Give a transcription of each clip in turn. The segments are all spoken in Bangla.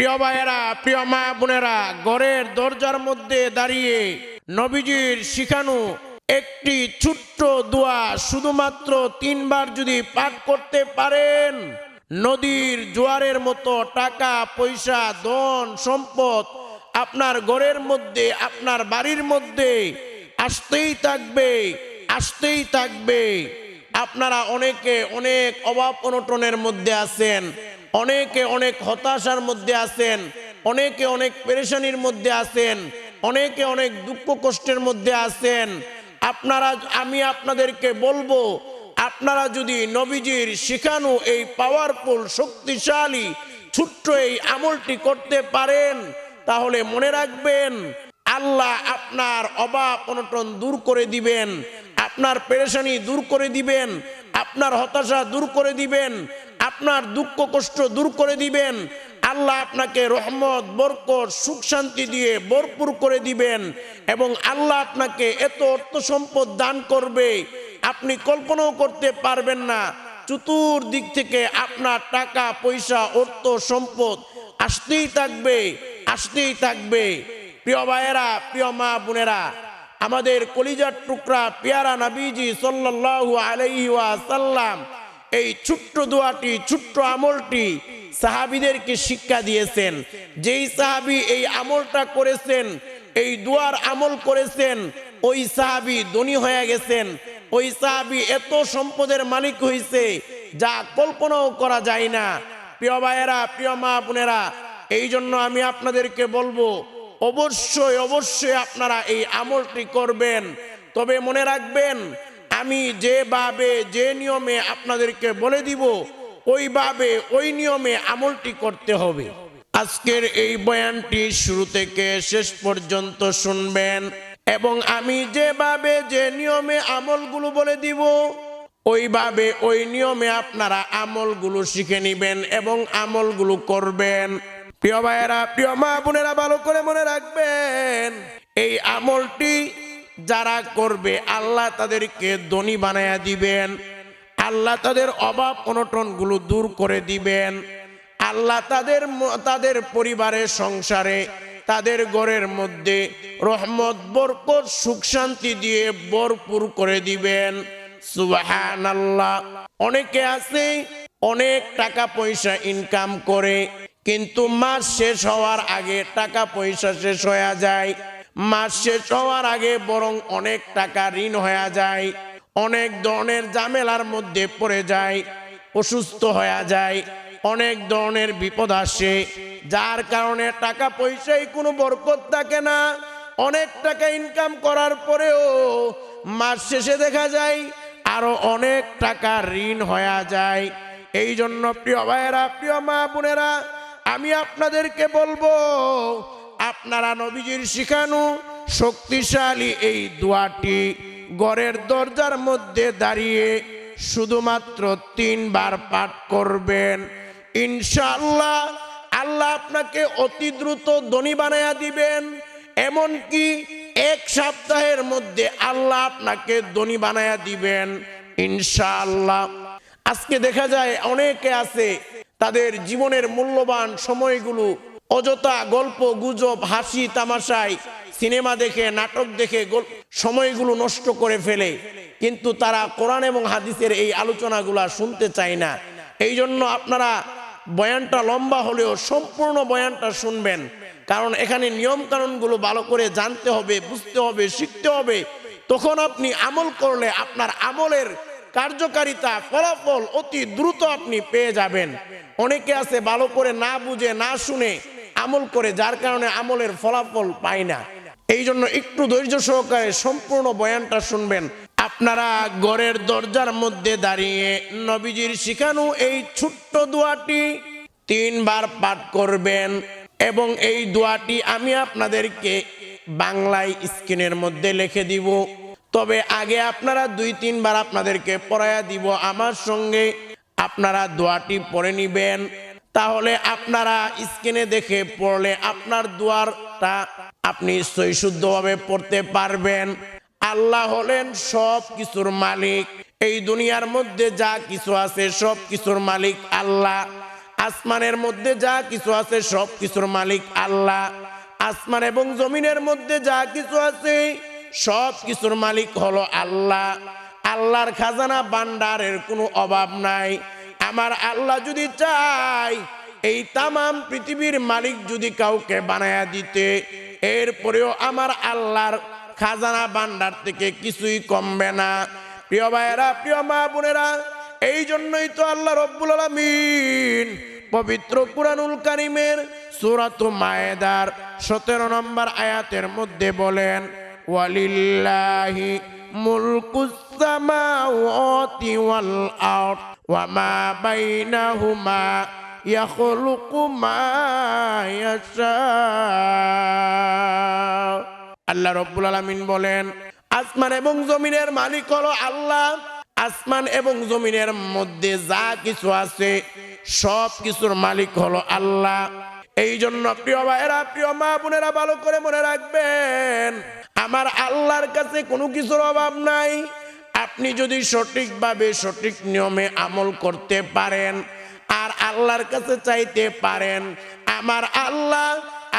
প্রিয় ভাইয়েরা, প্রিয় মা বোনেরা, ঘরের দরজার মধ্যে দাঁড়িয়ে নবীজির শিখানো একটি ছোট্ট দোয়া শুধুমাত্র তিনবার যদি পাঠ করতে পারেন, নদীর জোয়ারের মতো টাকা, পয়সা, ধন, সম্পদ আপনার ঘরের মধ্যে, আপনার বাড়ির মধ্যে আসতেই থাকবে আসতেই থাকবে। আপনারা অনেকে অনেক অভাব অনটনের মধ্যে আছেন। অনেকে অনেক হতাশার মধ্যে আছেন, অনেকে অনেক পেরেশানির মধ্যে আছেন, অনেকে অনেক দুঃখ কষ্টের মধ্যে আছেন। আপনারা আমি আপনাদেরকে বলব, আপনারা যদি নবীজির শিখানো এই পাওয়ারফুল শক্তিশালী, ছোট্ট এই আমলটি করতে পারেন, তাহলে মনে রাখবেন, আল্লাহ আপনার অভাব অনটন দূর করে দিবেন, আপনার পেরেশানি দূর করে দিবেন, আপনার হতাশা দূর করে দিবেন আপনার দুঃখ, কষ্ট দূর করে দিবেন। আল্লাহ আপনাকে রহমত, বরকত, সুখ শান্তি দিয়ে ভরপুর করে দিবেন। এবং আল্লাহ আপনাকে এত অর্থ সম্পদ দান করবে, আপনি কল্পনাও করতে পারবেন না। চতুর্দিক থেকে আপনার টাকা, পয়সা, অর্থ, সম্পদ আসতেই থাকবে আসতেই থাকবে। প্রিয় ভাইয়েরা, প্রিয় মা বোনেরা, আমাদের কলিজার টুকরা পেয়ারা নাবিজি সাল্লাল্লাহু আলাইহি ওয়াসাল্লাম এই ছোট্ট দোয়াটি, ছোট্ট আমলটি সাহাবিদেরকে শিক্ষা দিয়েছেন। যেই সাহাবি এই আমলটা করেছেন, এই দুয়ার আমল করেছেন, ওই সাহাবি ধনী হয়ে গেছেন। ওই সাহাবি এত সম্পদের মালিক হয়েছে যা কল্পনাও করা যায় না। প্রিয় ভাইয়েরা, প্রিয় মা বোনেরা এই জন্য আমি আপনাদেরকে বলব, অবশ্যই অবশ্যই আপনারা এই আমলটি করবেন। তবে মনে রাখবেন আমি যেভাবে যে নিয়মে আপনাদেরকে বলে দিব ওইভাবে ওই নিয়মে আমলটি করতে হবে। আজকের এই বয়ানটি শুরু থেকে শেষ পর্যন্ত শুনবেন এবং আমি যেভাবে যে নিয়মে আমলগুলো বলে দিব ওইভাবে ওই নিয়মে আপনারা আমলগুলো শিখে নিবেন এবং আমলগুলো করবেন। প্রিয় ভাইয়েরা, প্রিয় মা বোনেরা, ভালো করে মনে রাখবেন, এই আমলটি যারা করবে, আল্লাহ তাদেরকে ধনী বানায়া দিবেন। আল্লাহ তাদের অভাব অনটনগুলো দূর করে দিবেন। আল্লাহ তাদের তাদের পরিবারের সংসারে, তাদের ঘরের মধ্যে রহমত, বরকত, সুখ শান্তি দিয়ে ভরপুর করে দিবেন। সুবাহান আল্লাহ অনেকে আছে, অনেক টাকা পয়সা ইনকাম করে, কিন্তু মাস শেষ হওয়ার আগে টাকা পয়সা শেষ হয়ে যায়। মাস শেষ হওয়ার আগে বরং অনেক টাকা ঋণ হয়ে যায়, অনেক ধরনের ঝামেলার মধ্যে পড়ে যায়, অসুস্থ হয়ে যায়, অনেক ধরনের বিপদ আসে, যার কারণে টাকা পয়সায় কোনো বরকত থাকে না। অনেক টাকা ইনকাম করার পরেও মাস শেষে দেখা যায় আরও অনেক টাকা ঋণ হয়ে যায়। এই জন্য প্রিয় ভাইয়েরা, প্রিয় মা বোনেরা, আমি আপনাদেরকে বলব আপনারা নবীজির শিখানো শক্তিশালী এই দোয়াটি ঘরের দরজার মধ্যে দাঁড়িয়ে শুধুমাত্র তিনবার পাঠ করবেন। ইনশাআল্লাহ আল্লাহ আপনাকে অতি দ্রুত ধনী বানায়া দিবেন। এমনকি এক সপ্তাহের মধ্যে আল্লাহ আপনাকে ধনী বানায়া দিবেন। ইনশাআল্লাহ। আজকে দেখা যায় অনেকে আছে, তাদের জীবনের মূল্যবান সময়গুলো অযথা গল্প, গুজব, হাসি, তামাশায় সিনেমা দেখে, নাটক দেখে সময়গুলো নষ্ট করে ফেলে। কিন্তু তারা কোরআন এবং হাদিসের এই আলোচনাগুলা শুনতে চায় না। এই জন্য আপনারা বয়ানটা লম্বা হলেও সম্পূর্ণ বয়ানটা শুনবেন। কারণ এখানে নিয়ম কানুনগুলো ভালো করে জানতে হবে, বুঝতে হবে, শিখতে হবে। তখন আপনি আমল করলে আপনার আমলের কার্যকারিতা, ফলাফল অতি দ্রুত আপনি পেয়ে যাবেন। অনেকে আছে ভালো করে না বুঝে, না শুনে আমল করে, যার কারণে আমলের ফলাফল পায় না। এই জন্য একটু ধৈর্য সহকারে সম্পূর্ণ বয়ানটা শুনবেন। আপনারা ঘরের দরজার মধ্যে দাঁড়িয়ে নবীজির শিখানো এই ছোট্ট দোয়াটি তিনবার পাঠ করবেন এবং এই দোয়াটি আমি আপনাদেরকে বাংলায় স্ক্রিনের মধ্যে লিখে দিব। তবে আগে আপনারা দুই, তিনবার আপনাদেরকে পড়ায়া দিব। আমার সঙ্গে আপনারা দোয়াটি পড়ে নিবেন। তাহলে আপনারা স্ক্রিনে দেখে পড়লে আপনার দুয়ারটা আপনি সৈশুদ্ধভাবে পড়তে পারবেন। আল্লাহ হলেন সব কিছুর মালিক। এই দুনিয়ার মধ্যে যা কিছু আছে সব কিছুর মালিক আল্লাহ। আসমানের মধ্যে যা কিছু আছে সব কিছুর মালিক আল্লাহ। আসমান এবং জমিনের মধ্যে যা কিছু আছে সব কিছুর মালিক হলো আল্লাহ। আল্লাহর খাজানা বান্ডারের কোনো অভাব নাই। আমার আল্লাহ যদি চাই এই তামাম পৃথিবীর মালিক যদি কাউকে বানায়া দিতে, এরপরেও আমার আল্লাহর খাজানা বান্ডার থেকে কিছুই কমবে না। প্রিয় ভাইয়েরা, প্রিয় মা বোনেরা, এই জন্যই তো আল্লাহ রব্বুল আলমিন পবিত্র কুরআনুল কারিমের সূরাত মায়েদার সতেরো নম্বর আয়াতের মধ্যে বলেন, ওয়ালিল্লাহি মুলকুস সামাওয়াতি ওয়াল আরদ। মা বাইনাহুমা ইয়াখলুকু মা ইয়াশা আল্লাহ রব্বুল আলমিন বলেন, আসমান এবং জমিনের মালিক হলো আল্লাহ। আসমান এবং জমিনের মধ্যে যা কিছু আছে, সব কিছুর মালিক হলো আল্লাহ। এই জন্য প্রিয় ভাইয়েরা, প্রিয় মা বোনেরা, ভালো করে মনে রাখবেন, আমার আল্লাহর কাছে কোনো কিছুর অভাব নাই। আপনি যদি সঠিকভাবে সঠিক নিয়মে আমল করতে পারেন, আর আল্লাহর কাছে চাইতে পারেন, আমার আল্লাহ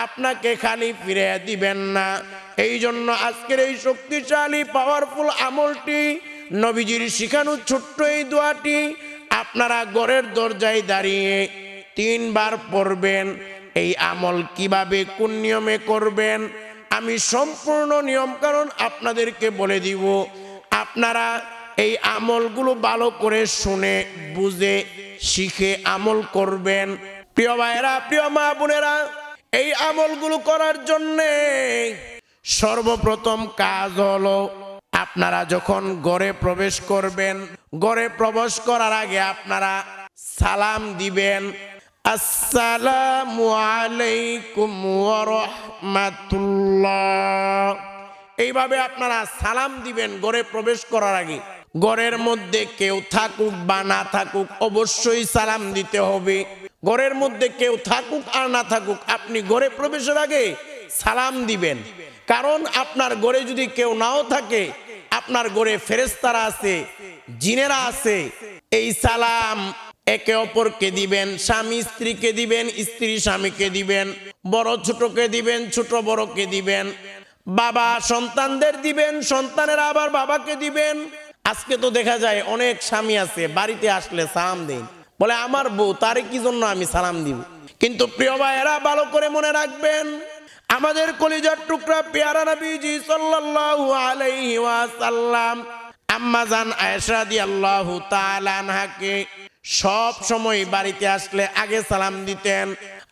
আপনাকে খালি ফিরে দিবেন না। এই জন্য আজকের এই শক্তিশালী পাওয়ারফুল আমলটি নবীজির শিখানো ছোট্ট এই দোয়াটি আপনারা গড়ের দরজায় দাঁড়িয়ে তিনবার পড়বেন। এই আমল কীভাবে, কোন নিয়মে করবেন, আমি সম্পূর্ণ নিয়ম কারণ আপনাদেরকে বলে দিব। আপনারা এই আমলগুলো ভালো করে শুনে, বুঝে, শিখে আমল করবেন। প্রিয় ভাইয়েরা, প্রিয় মা বোনেরা, এই আমলগুলো করার জন্যে সর্বপ্রথম কাজ হলো, আপনারা যখন গড়ে প্রবেশ করবেন গড়ে প্রবেশ করার আগে আপনারা সালাম দিবেন। আসসালামু আলাইকুম ওয়া রাহমাতুল্লাহ। এইভাবে আপনারা সালাম দিবেন গড়ে প্রবেশ করার আগে। গড়ের মধ্যে কেউ থাকুক বা না থাকুক, অবশ্যই সালাম দিতে হবে। গড়ের মধ্যে কেউ থাকুক আর না থাকুক, আপনি গড়ে প্রবেশের আগে সালাম দিবেন। কারণ আপনার গড়ে যদি কেউ নাও থাকে, আপনার গড়ে ফেরেস্তারা আছে, জিনেরা আছে, এই সালাম একে অপরকে দিবেন। স্বামী স্ত্রীকে দিবেন, স্ত্রী স্বামীকে দিবেন, বড় ছোটকে দিবেন, ছোট বড়কে দিবেন। বাবা সন্তানদের দিবেন, সন্তানেরা আবার বাবাকে দিবেন। আজকে তো দেখা যায় অনেক স্বামী আছে, বাড়িতে আসলে সালাম দেন। বলে, আমার বউ, তারে কি জন্য আমি সালাম দিব? কিন্তু প্রিয় ভাইয়েরা, ভালো করে মনে রাখবেন, আমাদের কলিজার টুকরা পেয়ারা নবীজি সাল্লাল্লাহু আলাইহি ওয়াসাল্লাম আম্মাজান আয়েশা রাদিয়াল্লাহু তাআলা আনহাকে সব সময় বাড়িতে আসলে আগে সালাম দিতেন।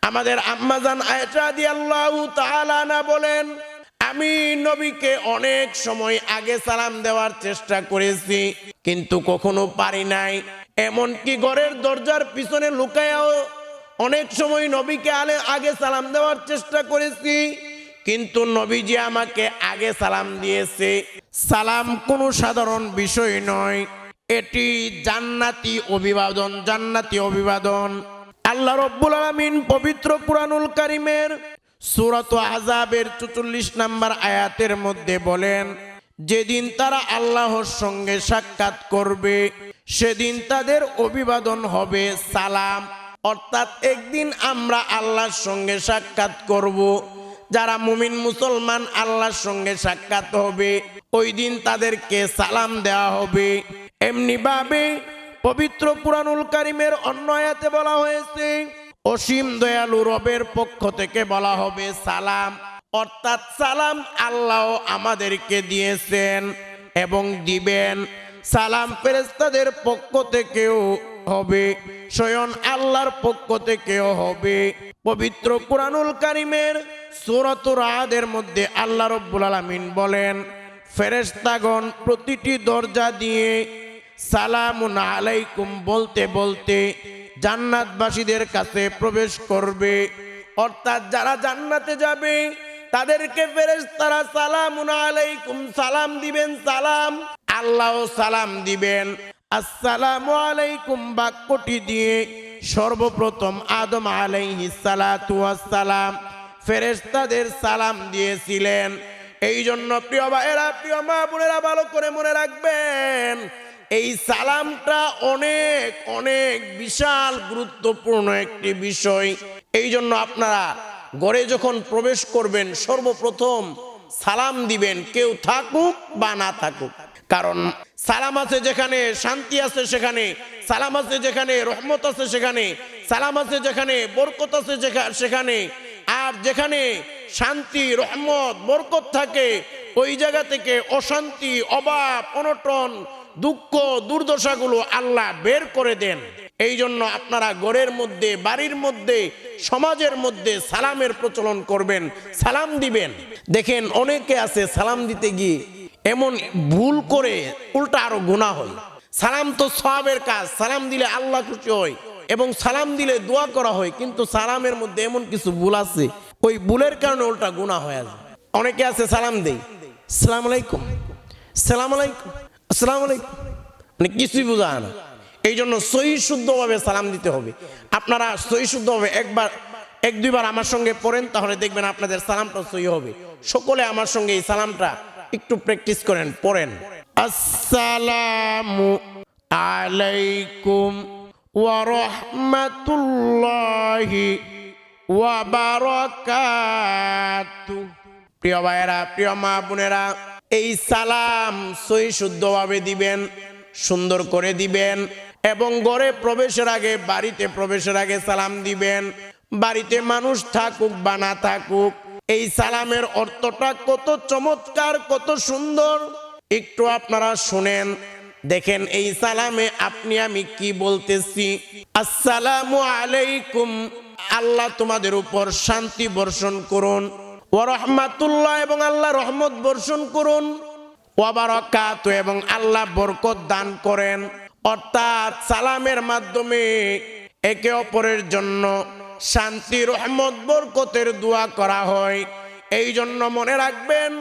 আমাদের আম্মাজান আয়েশা রাদিয়াল্লাহু তাআলা আনহা বলেন আমি নবীকে অনেক সময় আগে সালাম দেওয়ার চেষ্টা করেছি, কিন্তু কখনো পারি নাই। এমনকি ঘরের দরজার পিছনে লুকায়াও অনেক সময় নবীকে আলে আগে সালাম দেওয়ার চেষ্টা করেছি, কিন্তু নবীজি আমাকে আগে সালাম দিয়েছে। সালাম কোনো সাধারণ বিষয় নয়, এটি জান্নাতি অভিবাদন জান্নাতি অভিবাদন। আল্লাহ রব্বুল আলমিন পবিত্র কুরআনুল কারিমের সুরত আজাবের চুচল্লিশ নাম্বার আয়াতের মধ্যে বলেন, যেদিন তারা আল্লাহর সঙ্গে সাক্ষাৎ করবে, সেদিন তাদের অভিবাদন হবে সালাম। অর্থাৎ একদিন আমরা আল্লাহর সঙ্গে সাক্ষাৎ করব। যারা মুমিন মুসলমান আল্লাহর সঙ্গে সাক্ষাৎ হবে, ওই দিন তাদেরকে সালাম দেওয়া হবে। এমনি ভাবে পবিত্র কুরআনুল কারিমের অন্য আয়াতে বলা হয়েছে অসীম দয়ালু রবের পক্ষ থেকে বলা হবে সালাম। অর্থাৎ সালাম আল্লাহ আমাদেরকে দিয়েছেন এবং দিবেন। সালাম ফেরেস্তাদের পক্ষ থেকেও হবে, স্বয়ং আল্লাহর পক্ষ থেকেও হবে। পবিত্র কুরআনুল কারিমের সূরাতুর আদের মধ্যে আল্লাহ রব্বুল আলামিন বলেন, ফেরেশতাগণ প্রতিটি দরজা দিয়ে সালামুন আলাইকুম বলতে বলতে জান্নাতবাসীদের কাছে প্রবেশ করবে। অর্থাৎ যারা জান্নাতে যাবে, তাদেরকে ফেরেস তারা সালামুন আলাইকুম, সালাম দিবেন, সালাম। আল্লাহ সালাম দিবেন। আসসালামু আলাইকুম বাক্যটি দিয়ে সর্বপ্রথম আদম আলাইহি সালাম ফেরেশতাদের সালাম দিয়েছিলেন। এই জন্য প্রিয় ভাইয়েরা, প্রিয় মা বোনেরা, ভালো করে মনে রাখবেন এই সালামটা অনেক অনেক বিশাল গুরুত্বপূর্ণ একটি বিষয়। এই জন্য আপনারা ঘরে যখন প্রবেশ করবেন, সর্বপ্রথম সালাম দিবেন, কেউ থাকুক বা না থাকুক। কারণ সালাম আছে যেখানে শান্তি আছে সেখানে, সালাম আছে যেখানে রহমত আছে সেখানে, সালাম আছে যেখানে বরকত আছে সেখানে। আর যেখানে শান্তি, রহমত, বরকত থাকে, ওই জায়গা থেকে অশান্তি অভাব অনটন দুঃখ, দুর্দশাগুলো আল্লাহ বের করে দেন। এই জন্য আপনারা ঘরের মধ্যে, বাড়ির মধ্যে, সমাজের মধ্যে সালামের প্রচলন করবেন, সালাম দিবেন। দেখেন অনেকে আছে সালাম দিতে গিয়ে এমন ভুল করে উল্টা আরও গুণা হয়। সালাম তো সবের কাজ, সালাম দিলে আল্লাহ খুশি হয় এবং সালাম দিলে দোয়া করা হয়, কিন্তু সালামের মধ্যে এমন কিছু ভুল আছে, ওই ভুলের কারণে উল্টা গুণা হয়ে যায়। অনেকে আছে সালাম দেই সালাম আলাইকুম। সালাম আলাইকুম। আসসালাম আলাইকুম। মানে কিছুই বোঝা না। এই জন্য সহি শুদ্ধভাবে সালাম দিতে হবে। আপনারা সহি শুদ্ধভাবে একবার, এক দুইবার আমার সঙ্গে পড়েন, তাহলে দেখবেন আপনাদের সালামটা সহি হবে। সকলে আমার সঙ্গে এই সালামটা একটু প্র্যাকটিস করেন, পড়েন। আসসালামু আলাইকুম ওয়া রাহমাতুল্লাহি ওয়া বারাকাতুহু। প্রিয় ভাইয়েরা, প্রিয় মা বোনেরা এই সালাম সহি শুদ্ধভাবে দিবেন, সুন্দর করে দিবেন এবং ঘরে প্রবেশের আগে, বাড়িতে প্রবেশের আগে সালাম দিবেন। বাড়িতে মানুষ থাকুক বা না থাকুক, এই সালামের অর্থটা কত চমৎকার, কত সুন্দর। একটু আপনারা শুনেন, দেখেন এই সালামে আপনি আমি কি বলতেছি? আসসালামু আলাইকুম, আল্লাহ তোমাদের উপর শান্তি বর্ষণ করুন। ও রহমাতুল্লাহ এবং আল্লাহ রহমত বর্ষণ করুন। ওয়াবারাকাত এবং আল্লাহ বরকত দান করেন। অর্থাৎ সালামের মাধ্যমে একে অপরের জন্য শান্তি, রহমত, বরকতের দোয়া করা হয়। এই জন্য মনে রাখবেন,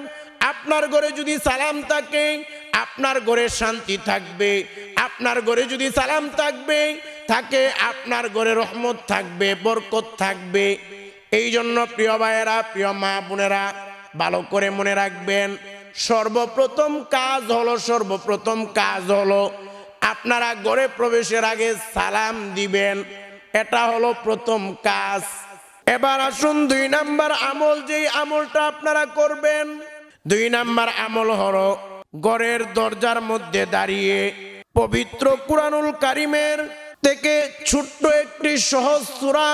আপনার ঘরে যদি সালাম থাকে, আপনার ঘরে শান্তি থাকবে। আপনার ঘরে যদি সালাম থাকবে, থাকে আপনার ঘরে রহমত থাকবে, বরকত থাকবে। এই জন্য প্রিয় ভাইয়েরা, প্রিয় মা বোনেরা, ভালো করে মনে রাখবেন, সর্বপ্রথম কাজ হলো, সর্বপ্রথম কাজ হলো আপনারা ঘরে প্রবেশের আগে সালাম দিবেন। এটা হলো প্রথম কাজ। এবার আসুন, দুই নাম্বার আমল, যেই আমলটা আপনারা করবেন। দুই নাম্বার আমল হলো ঘরের দরজার মধ্যে দাঁড়িয়ে পবিত্র কুরআনুল কারিমের থেকে ছোট্ট একটি সহজ সূরা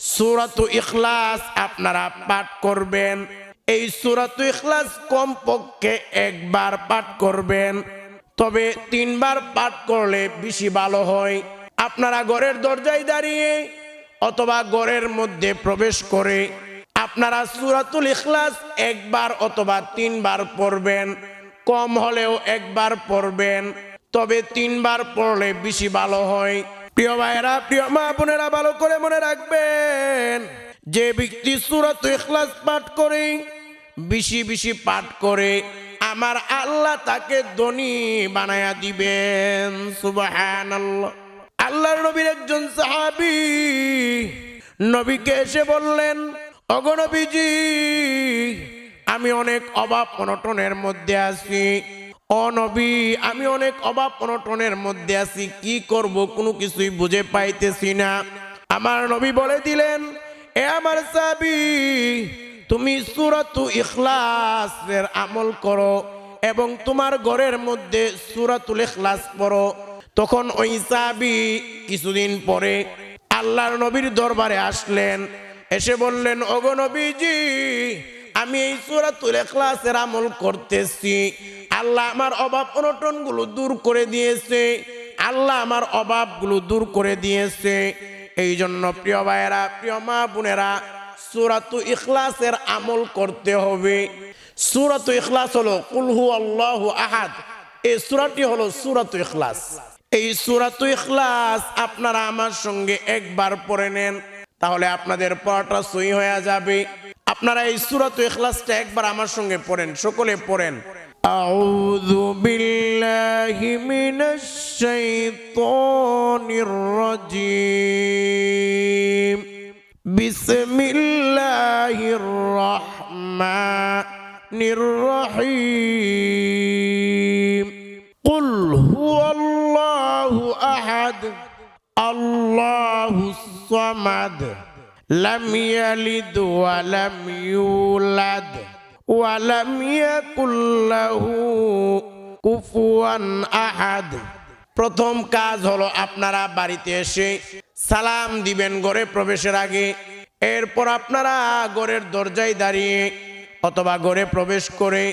সূরাতু ইখলাস আপনারা পাঠ করবেন। এই সূরাতু ইখলাস কমপক্ষে একবার পাঠ করবেন। তবে তিনবার পাঠ করলে বেশি ভালো হয়। আপনারা ঘরের দরজায় দাঁড়িয়ে অথবা ঘরের মধ্যে প্রবেশ করে আপনারা সুরাতুল ইখলাস একবার অথবা তিনবার পড়বেন। কম হলেও একবার পড়বেন। তবে তিনবার পড়লে বেশি ভালো হয়। প্রিয় ভাইয়েরা, প্রিয় মা বোনেরা, ভালো করে মনে রাখবেন, যে ব্যক্তি সুরত ইখলাস পাঠ করে, বেশি বেশি পাঠ করে, আমার আল্লাহ তাকে ধনী বানায়া দিবেন, সুবহানাল্লাহ। আল্লাহর নবীর একজন সাহাবী, নবীকে এসে বললেন অগনবীজি আমি অনেক অভাব অনটনের মধ্যে আছি। অনবী আমি অনেক অভাব অনটনের মধ্যে আছি, কি করব কোনো কিছুই বুঝে পাইতেছি না। আমার নবী বলে দিলেন, এ আমার সাবি তুমি সুরাতু ইখলাসের আমল করো এবং তোমার ঘরের মধ্যে সুরাতুল ইখলাস পড়ো। তখন ওই সাবি কিছুদিন পরে আল্লাহর নবীর দরবারে আসলেন, এসে বললেন, ওগো নবীজি আমি এই সুরাতুল ইখলাসের আমল করতেছি। আল্লাহ আমার অভাব অনটনগুলো দূর করে দিয়েছে। আল্লাহ আমার অভাবগুলো দূর করে দিয়েছে। এই জন্য প্রিয় ভাইয়েরা, প্রিয় মা বোনেরা সুরাতু ইখলাসের আমল করতে হবে। সুরাতু ইখলাস হলো কুলহু আল্লাহ আহাদ। এই সুরাটি হলো সুরাতু ইখলাস। এই সুরাতু ইখলাস আপনারা আমার সঙ্গে একবার পড়ে নেন, তাহলে আপনাদের পড়াটা সই হয়ে যাবে। আপনারা এই সুরাতু ইখলাসটা একবার আমার সঙ্গে পড়েন সকলে পড়েন أعوذ بالله من الشيطان الرجيم بسم الله الرحمن الرحيم ওয়া লাম ইউলাদ ওয়া লাম ইয়াকুল লাহু কুফুয়ান আহাদ প্রথম কাজ হলো আপনারা বাড়িতে এসে সালাম দিবেন ঘরে প্রবেশের আগে। এরপর আপনারা ঘরের দরজায় দাঁড়িয়ে অথবা ঘরে প্রবেশ করে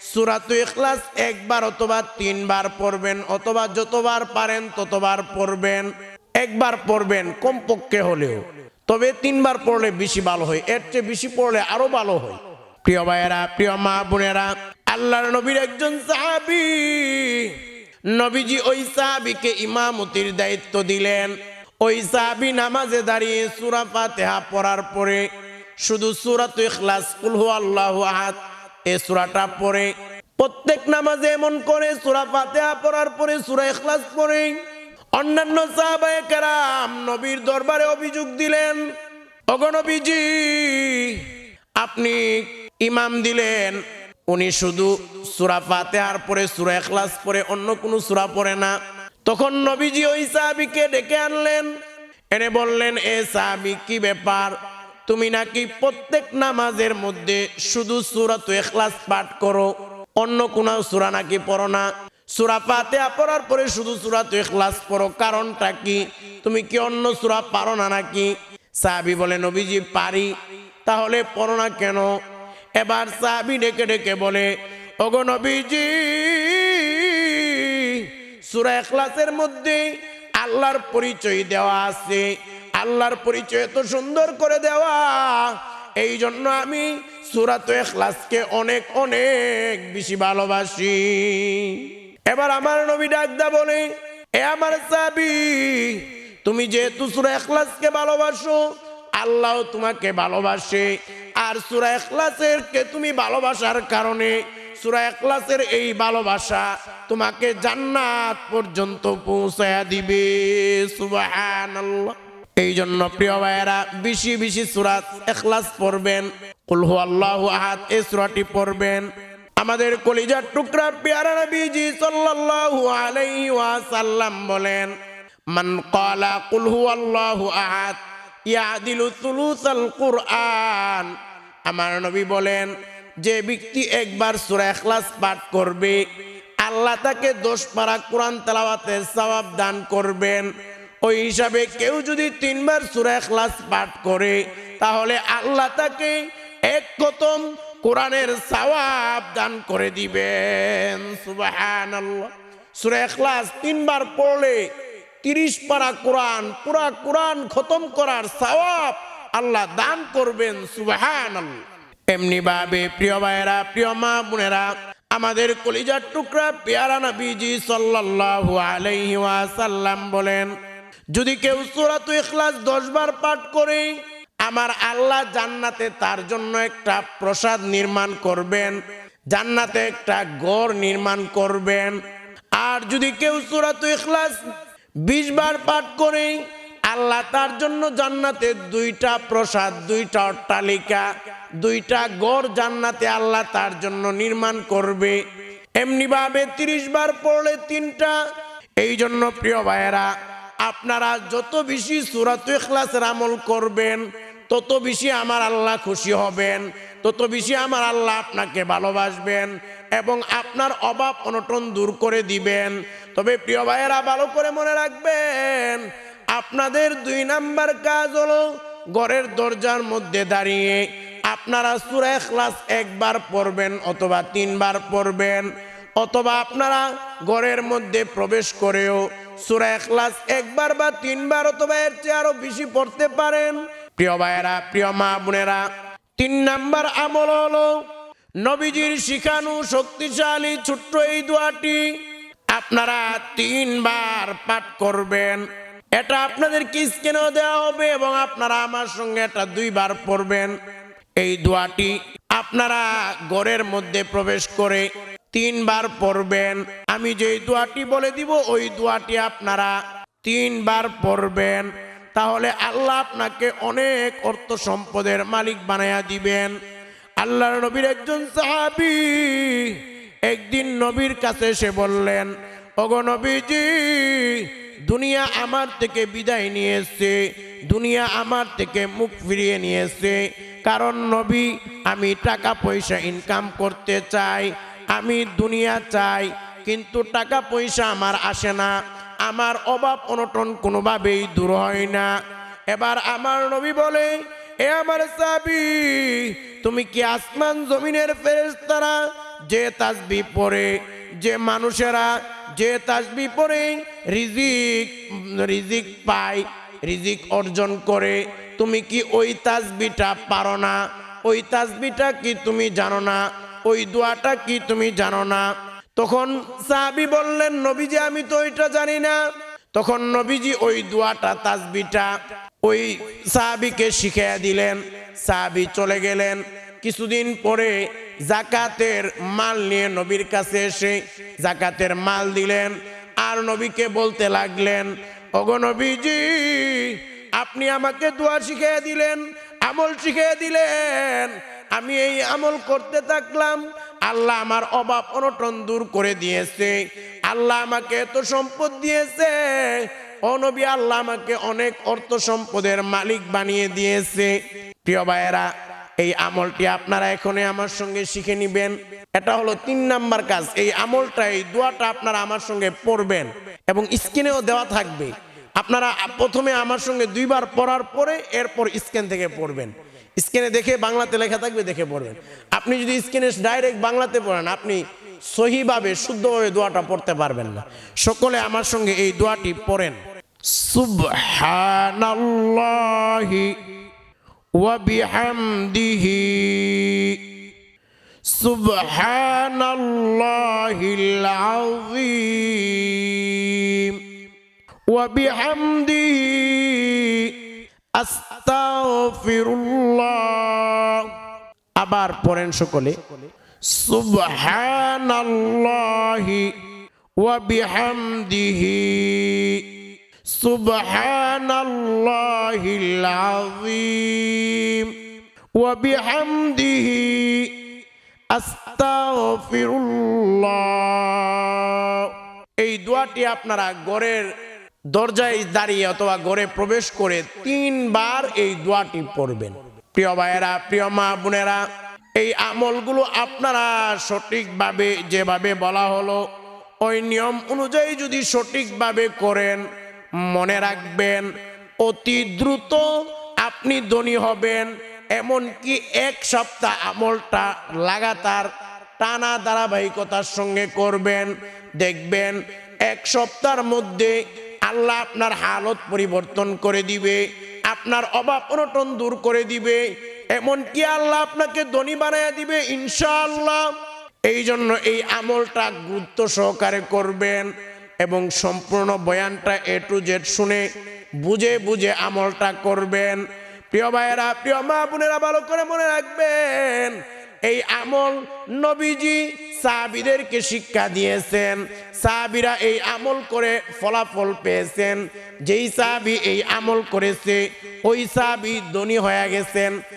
সুরাতু ইখলাস একবার অথবা তিনবার পড়বেন অথবা যতবার পারেন ততবার পড়বেন। একবার পড়বেন কমপক্ষে হলেও। তবে তিনবার পড়লে বেশি ভালো হয়, এর চেয়ে বেশি পড়লে আরও ভালো হয়। প্রিয় ভাইয়েরা, প্রিয় মা বোনেরা, আল্লাহর নবীর একজন সাহাবী, নবীজি ওই সাহাবিকে ইমামতির দায়িত্ব দিলেন। ওই সাহাবি নামাজে দাঁড়িয়ে সুরা ফাতেহা পড়ার পরে শুধু সুরাত ইখলাস, কুল হু আল্লাহ আহাদ এই সুরাটা পড়ে। প্রত্যেক নামাজে এমন করে সুরা ফাতেহা পড়ার পরে সুরা ইখলাস পড়ে। অন্যান্য সাহাবায়ে নবীর দরবারে অভিযোগ দিলেন অগণবীজি আপনি ইমাম দিলেন, উনি শুধু সুরা ফাতেহার পরে, সুরা এখলাস পরে, অন্য কোনো সুরা পড়ে না। তখন নবীজি ওই সাহাবিকে ডেকে আনলেন, এনে বললেন, এ সাহাবি, কি ব্যাপার? তুমি নাকি প্রত্যেক নামাজের মধ্যে শুধু সুরাত এখলাস পাঠ করো, অন্য কোন সুরা নাকি পড়ো না? সুরা ফাতেহা পড়ার পরে শুধু সুরা তো এখলাস পড়ো। কারণটা কি? তুমি কি অন্য সুরা পারো না নাকি? সাহাবি বলে, নবীজি, পারি। তাহলে পড়ো না কেন? এবার সাহাবি ডেকে ডেকে বলে, ওগো নবীজি, সুরা এখলাসের মধ্যে আল্লাহর পরিচয় দেওয়া আছে। আল্লাহর পরিচয় তো সুন্দর করে দেওয়া। এই জন্য আমি সুরাত এখলাসকে অনেক অনেক বেশি ভালোবাসি। এবার আমার নবী ডাকদা বলে, এ আমার সাবি তুমি যেহেতু সুরা এখলাসকে ভালোবাসো, আল্লাহ তোমাকে ভালোবাসে। আর সুরা এখলাসের কে তুমি ভালোবাসার কারণে, সুরা এখলাসের এই ভালোবাসা তোমাকে জান্নাত পর্যন্ত পৌঁছায়া দিবে। এই জন্য প্রিয় ভাইয়েরা, বেশি বেশি সুরাত এখলাস পড়বেন। কুলহু আল্লাহু আহাদ, এই সুরাটি পড়বেন। আমাদের কলিজার টুকরা পেয়ারা নবীজি সাল্লাল্লাহু আলাইহি ওয়াসাল্লাম বলেন, মান ক্বালা কুল হুয়াল্লাহু আহাদ, ইয়াদিলু সুলুসাল কুরআন। আমার নবী বলেন, যে ব্যক্তি একবার সূরা ইখলাস পাঠ করবে, আল্লাহ তাকে দশ পারা কোরআন তেলাওয়াতের সওয়াব দান করবেন। ওই হিসাবে কেউ যদি তিনবার সূরা ইখলাস পাঠ করে, তাহলে আল্লাহ তাকে এক কতম কোরআনের সওয়াব দান করে দিবেন। সুবহানাল্লাহ। সুরে ইখলাস তিনবার পড়লে তিরিশ পারা কোরআন, পুরা কোরআন খতম করার সওয়াব আল্লাহ দান করবেন, সুবহানাল্লাহ। এমনি ভাবে প্রিয় ভাইয়েরা, প্রিয় মা বোনেরা, আমাদের কলিজার টুকরা পেয়ারা নবীজি সাল্লাল্লাহু আলাইহি ওয়াসাল্লাম বলেন, যদি কেউ সূরাত ইখলাস 10 বার পাঠ করে আমার আল্লাহ জান্নাতে তার জন্য একটা প্রসাদ নির্মাণ করবেন, জান্নাতে একটা গড় নির্মাণ করবেন। আর যদি কেউ সূরাত ইখলাস 20 বার পাঠ করে, আল্লাহ তার জন্য জান্নাতে দুইটা প্রসাদ, দুইটা অট্টালিকা, দুইটা গড় জান্নাতে আল্লাহ তার জন্য নির্মাণ করবে। এমনি ভাবে তিরিশ বার পড়লে তিনটা। এই জন্য প্রিয় ভাইয়েরা, আপনারা যত বেশি সুরাত ইখলাসের আমল করবেন তত বেশি আমার আল্লাহ খুশি হবেন, তত বেশি আমার আল্লাহ আপনাকে ভালোবাসবেন এবং আপনার অভাব অনটন দূর করে দিবেন। তবে প্রিয় ভাইয়েরা, ভালো করে মনে রাখবেন, আপনাদের দুই নাম্বার কাজ হলো ঘরের দরজার মধ্যে দাঁড়িয়ে আপনারা সুরা এখলাস একবার পড়বেন অথবা তিনবার পড়বেন, অথবা আপনারা ঘরের মধ্যে প্রবেশ করেও সুরা এখলাস একবার বা তিনবার অথবা এর চেয়ে আরও বেশি পড়তে পারেন। প্রিয় ভাইয়েরা, প্রিয় মা বোনেরা, তিন নাম্বার আমল হলো নবীজির শিখানু শক্তিশালী ছোট্ট এই দোয়াটি আপনারা তিনবার পাঠ করবেন। এটা আপনাদেরকে স্ক্যানেও দেওয়া হবে এবং আপনারা আমার সঙ্গে এটা দুইবার পড়বেন। এই দোয়াটি আপনারা ঘরের মধ্যে প্রবেশ করে তিনবার পড়বেন। আমি যেই দোয়াটি বলে দিব, ওই দোয়াটি আপনারা তিনবার পড়বেন। তাহলে আল্লাহ আপনাকে অনেক অর্থ সম্পদের মালিক বানায়া দিবেন। আল্লাহর নবীর একজন সাহাবী একদিন নবীর কাছে এসে বললেন, ওগো নবীজি, দুনিয়া আমার থেকে বিদায় নিয়েছে, দুনিয়া আমার থেকে মুখ ফিরিয়ে নিয়েছে। কারণ নবী, আমি টাকা পয়সা ইনকাম করতে চাই, আমি দুনিয়া চাই, কিন্তু টাকা পয়সা আমার আসে না। আমার অভাব অনটন কোনোভাবেই দূর হয় না। এবার আমার নবী বলে, এ আমার সাবি তুমি কি আসমান জমিনের ফেরেশতারা? যে তাসবি পড়ে, যে মানুষেরা যে তাসবি পড়ে, রিজিক রিজিক পায়, রিজিক অর্জন করে। তুমি কি ওই তাসবিটা পারো না? ওই তাসবিটা কি তুমি জানো না? ওই দোয়াটা কি তুমি জানো না? তখন সাহাবি বললেন, নবীজি, আমি তো ওইটা জানি না। তখন নবীজি ওই দোয়াটা তাসবিটা ওই সাহাবিকে শিখিয়ে দিলেন। সাহাবি চলে গেলেন। কিছুদিন পরে জাকাতের মাল নিয়ে নবীর কাছে এসে জাকাতের মাল দিলেন। আর নবীকে বলতে লাগলেন, ওগো নবীজি, আপনি আমাকে দোয়া শিখিয়ে দিলেন, আমল শিখিয়ে দিলেন। আমি এই আমল করতে থাকলাম আল্লাহ আমার অভাব অনটন দূর করে দিয়েছে। আল্লাহ আমাকে এত সম্পদ দিয়েছে। অনবী আল্লাহ আমাকে অনেক অর্থ সম্পদের মালিক বানিয়ে দিয়েছে। প্রিয় ভাইয়েরা, এই আমলটি আপনারা এখনই আমার সঙ্গে শিখে নিবেন। এটা হলো তিন নাম্বার কাজ। এই আমলটা, এই দোয়াটা আপনারা আমার সঙ্গে পড়বেন এবং স্ক্রিনেও দেওয়া থাকবে। আপনারা প্রথমে আমার সঙ্গে দুইবার পড়ার পরে এরপর স্ক্যান থেকে পড়বেন। স্ক্রিনে দেখে বাংলাতে লেখা থাকবে, দেখে পড়বেন। আপনি যদি স্ক্রিনে ডাইরেক্ট বাংলাতে পড়েন, আপনি সহিভাবে, শুদ্ধভাবে দোয়াটা পড়তে পারবেন না। সকলে আমার সঙ্গে এই দোয়াটি পড়েন। সুবহানাল্লাহি ওয়া বিহামদিহি। সুবহানাল্লাহিল আযীম। ওয়া বিহামদিহি। আস্তাগফিরুল্লাহ। আবার পড়েন সকলে, সুবহানাল্লাহি ওয়া বিহামদিহি, সুবহানাল্লাহিল আযীম ওয়া বিহামদিহি আস্তাগফিরুল্লাহ। এই দোয়াটি আপনারা গড়ের দরজায় দাঁড়িয়ে অথবা ঘরে প্রবেশ করে তিনবার এই দোয়াটি পড়বেন। প্রিয় ভাইয়েরা, প্রিয় মা বোনেরা, এই আমলগুলো আপনারা সঠিকভাবে যেভাবে বলা হলো, ওই নিয়ম অনুযায়ী যদি সঠিকভাবে করেন, মনে রাখবেন, অতি দ্রুত আপনি ধনী হবেন, এমনকি এক সপ্তাহ আমলটা লাগাতার টানা ধারাবাহিকতার সঙ্গে করবেন। দেখবেন, এক সপ্তাহের মধ্যে আল্লাহ আপনার হালত পরিবর্তন করে দিবে, আপনার অভাব অনটন দূর করে দিবে, এমনকি আল্লাহ আপনাকে ধনী বানায় দিবে, ইনশাআল্লাহ। এই জন্য এই আমলটা গুরুত্ব সহকারে করবেন এবং সম্পূর্ণ বয়ানটা এ টু জেড শুনে বুঝে বুঝে আমলটা করবেন। প্রিয় ভাইয়েরা, প্রিয় মা বোনেরা, ভালো করে মনে রাখবেন এই আমল নবীজি সাহাবিদেরকে শিক্ষা দিয়েছেন। সাহাবিরা এই আমল করে ফলাফল পেয়েছেন। যেই সাহাবি এই আমল করেছে, ওই সাহাবি ধনী হয়ে গেছেন।